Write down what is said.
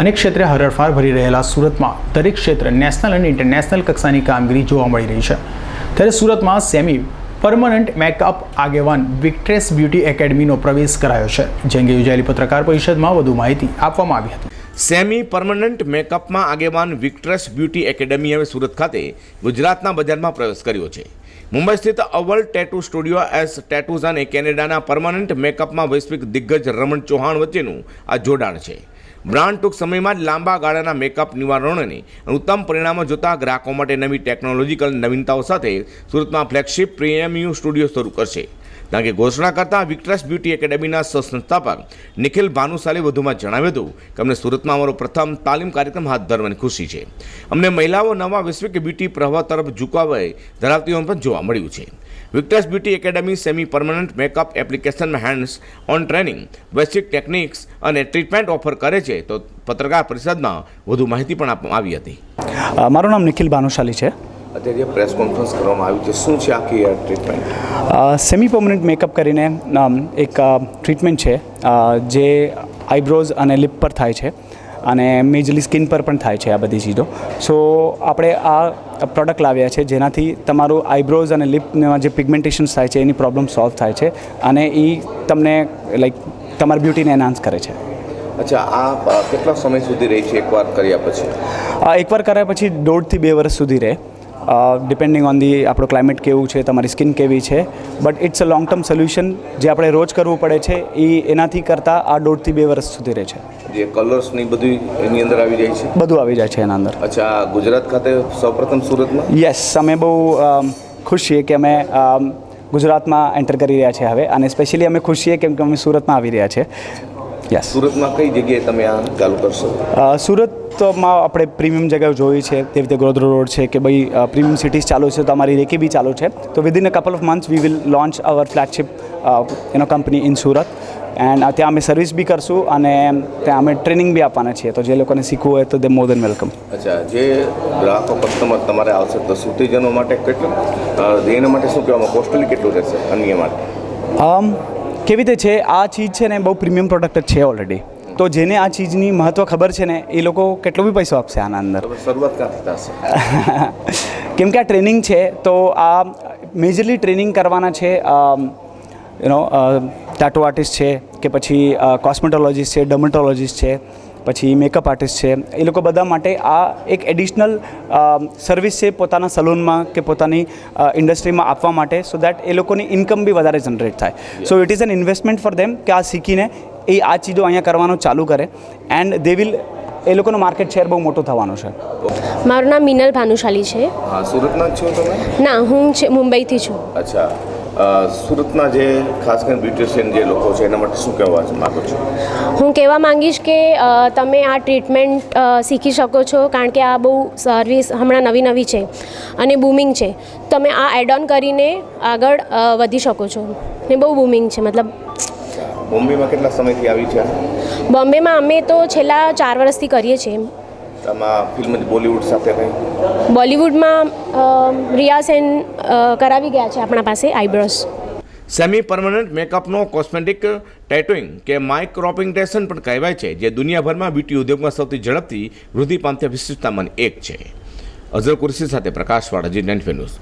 અનેક ક્ષેત્રે હરણફાળ ભરી રહેલા સુરતમાં દરેક ક્ષેત્ર નેશનલ અને ઇન્ટરનેશનલ કક્ષાની કામગીરી જોવા મળી રહી છે. ત્યારે સુરતમાં સેમી પરમનન્ટ મેકઅપ આગેવાન વિક્ટ્રેસ બ્યુટી એકેડમીનો પ્રવેશ કરાયો છે, જે અંગે યોજાયેલી પત્રકાર પરિષદમાં વધુ માહિતી આપવામાં આવી હતી. સેમી પરમનન્ટ મેકઅપમાં આગેવાન વિક્ટ્રેસ બ્યુટી એકેડમી હવે સુરત ખાતે ગુજરાતના બજારમાં પ્રવેશ કર્યો છે. મુંબઈ સ્થિત અવલ ટેટુ સ્ટુડિયો એસ ટેટુઝ અને કેનેડાના પરમનન્ટ મેકઅપમાં વૈશ્વિક દિગ્ગજ રમણ ચૌહાણ વચ્ચેનું આ જોડાણ છે. બ્રાન્ડ ટૂંક સમયમાં જ લાંબા ગાળાના મેકઅપ નિવારણોને ઉત્તમ પરિણામો જોતા ગ્રાહકો માટે નવી ટેકનોલોજીકલ નવીનતાઓ સાથે સુરતમાં ફ્લેગશિપ પ્રીમિયમ સ્ટુડિયો શરૂ કરશે. કારણ કે ઘોષણા કરતા વિક્ટર્સ બ્યુટી એકેડેમીના સહસંસ્થાપક નિખિલ ભાનુશાલે વધુમાં જણાવ્યું હતું કે અમને સુરતમાં અમારો પ્રથમ તાલીમ કાર્યક્રમ હાથ ધરવાની ખુશી છે. અમને મહિલાઓ નવા વૈશ્વિક બ્યુટી પ્રવાહ તરફ ઝુકાવે ધરાવતી હોવાનું પણ જોવા મળ્યું છે. Victor's beauty academy semi permanent makeup એપ્લિકેશનમાં હેન્ડ્સ ઓન ટ્રેનિંગ, વૈશ્વિક ટેકનિક્સ અને ટ્રીટમેન્ટ ઓફર કરે છે તો પત્રકાર પરિષદમાં વધુ માહિતી પણ આપવામાં આવી હતી. મારું નામ નિખિલ ભાનુશાલી છે. અત્યારે પ્રેસ કોન્ફરન્સ કરવામાં આવી છે શું છે આખી આ ટ્રીટમેન્ટ સેમી પર્મનન્ટ મેકઅપ કરીને એક ટ્રીટમેન્ટ છે. જે આઈબ્રોઝ અને લિપ પર થાય છે અને મેજરલી સ્કિન પર પણ થાય છે આ બધી ચીજો. સો આપણે આ પ્રોડક્ટ લાવ્યા છે જેનાથી તમારું આઈબ્રોઝ અને લિપમાં જે પિગમેન્ટેશન્સ થાય છે એની પ્રોબ્લેમ સોલ્વ થાય છે અને એ તમને લાઈક તમારી બ્યુટીને એનહાન્સ કરે છે. અચ્છા આ કેટલા સમય સુધી રહે છે? એકવાર કર્યા પછી? આ એકવાર કર્યા પછી દોઢથી બે વર્ષ સુધી રહે. ડિપેન્ડિંગ ઓન ધી આપણું ક્લાઇમેટ કેવું છે તમારી સ્કિન કેવી છે. But it's a long term solution જે આપણે રોજ કરવું પડે છે એ એનાથી કરતાં આ દોઢથી બે વર્ષ સુધી રહે છે. જે કલર્સની બધું એની અંદર આવી જાય છે? બધું આવી જાય છે એના અંદર. અચ્છા ગુજરાત ખાતે સૌપ્રથમ સુરતમાં? યસ અમે બહુ ખુશ છીએ કે અમે ગુજરાતમાં એન્ટર કરી રહ્યા છે હવે. અને સ્પેશિયલી અમે ખુશ છીએ કેમ કે અમે સુરતમાં આવી રહ્યા છે. યસ સુરતમાં કઈ જગ્યાએ તમે આ ચાલુ કરશો? સુરતમાં આપણે પ્રીમિયમ જગ્યાઓ જોઈ છે તેવી રીતે ગોધરો રોડ છે કે ભાઈ પ્રીમિયમ સિટીઝ ચાલુ છે તો અમારી રેકી બી ચાલુ છે. તો within a couple of months we will launch our flagship એનો કંપની ઇન સુરત. એન્ડ ત્યાં અમે સર્વિસ બી કરશું અને ત્યાં અમે ટ્રેનિંગ બી આપવાના છીએ. તો જે લોકોને શીખવું હોય તો દે મોર દેન વેલકમ અચ્છા જે ગ્રાહકો કસ્ટમર તમારે આવશે તો સુતીજનો માટે કેટલું? એના માટે શું કહેવામાં કોસ્ટલી કેટલું રહેશે? અન્ય માટે? આમ કેવી રીતે છે? આ ચીજ છે ને બહુ પ્રીમિયમ પ્રોડક્ટ જ છે ઓલરેડી તો જેને આ ચીજની મહત્ત્વ ખબર છે ને એ લોકો કેટલો બી પૈસો આપશે આના અંદર. શરૂઆત ક્યાંથી કેમ કે આ ટ્રેનિંગ છે તો આ મેજરલી ટ્રેનિંગ કરવાના છે યુનો ટાટો આર્ટિસ્ટ છે કે પછી કોસ્મેટોલોજીસ્ટ છે ડર્મેટોલોજીસ્ટ છે પછી મેકઅપ આર્ટિસ્ટ છે. એ લોકો બધા માટે આ એક એડિશનલ સર્વિસ છે પોતાના સલૂનમાં કે પોતાની ઇન્ડસ્ટ્રીમાં આપવા માટે. સો દેટ એ લોકોની ઇન્કમ બી વધારે જનરેટ થાય. So it is an investment for them કે આ શીખીને એ આ ચીજો અહીંયા કરવાનું ચાલુ કરે. એન્ડ દે વિલ એ લોકોનું માર્કેટ શેર બહુ મોટું થવાનું છે. મારું નામ મિનલ ભાનુશાલી છે. હા સુરતના છો તમે? ના હું છે મુંબઈથી છું. અચ્છા. સુરતના જે ખાસ કરીને બ્યુટિશિયન જે લોકો છે એના માટે શું કહેવા માંગો છો? હું કહેવા માંગીશ કે તમે આ ટ્રીટમેન્ટ શીખી શકો છો કારણ કે આ બહુ સર્વિસ હમણાં નવી નવી છે અને બૂમિંગ છે. તમે આ એડ ઓન કરીને આગળ વધી શકો છો. ને બહુ બૂમિંગ છે મતલબ બોમ્બેમાં કેટલા સમયથી આવી છે? બોમ્બેમાં અમે તો છેલ્લા ચાર વર્ષથી કરીએ છીએ. આમાં ફિલ્મ બોલિવૂડ સાથે કંઈ? બોલિવૂડમાં રિયા સેન કરાવી ગયા છે આપણા પાસે આઈબ્રોસ સેમી પરમનન્ટ મેકઅપનો કોસ્મેટિક ટેટોઈંગ કે માઇક્રોપિંગટેશન પણ કહેવાય છે જે દુનિયાભરમાં બ્યુટી ઉદ્યોગમાં સૌથી ઝડપથી વૃદ્ધિ પામતી વિશિષ્ટતામાંની એક છે. અઝર કુરશી સાથે પ્રકાશવાળા જી નેન્ટ ન્યૂઝ.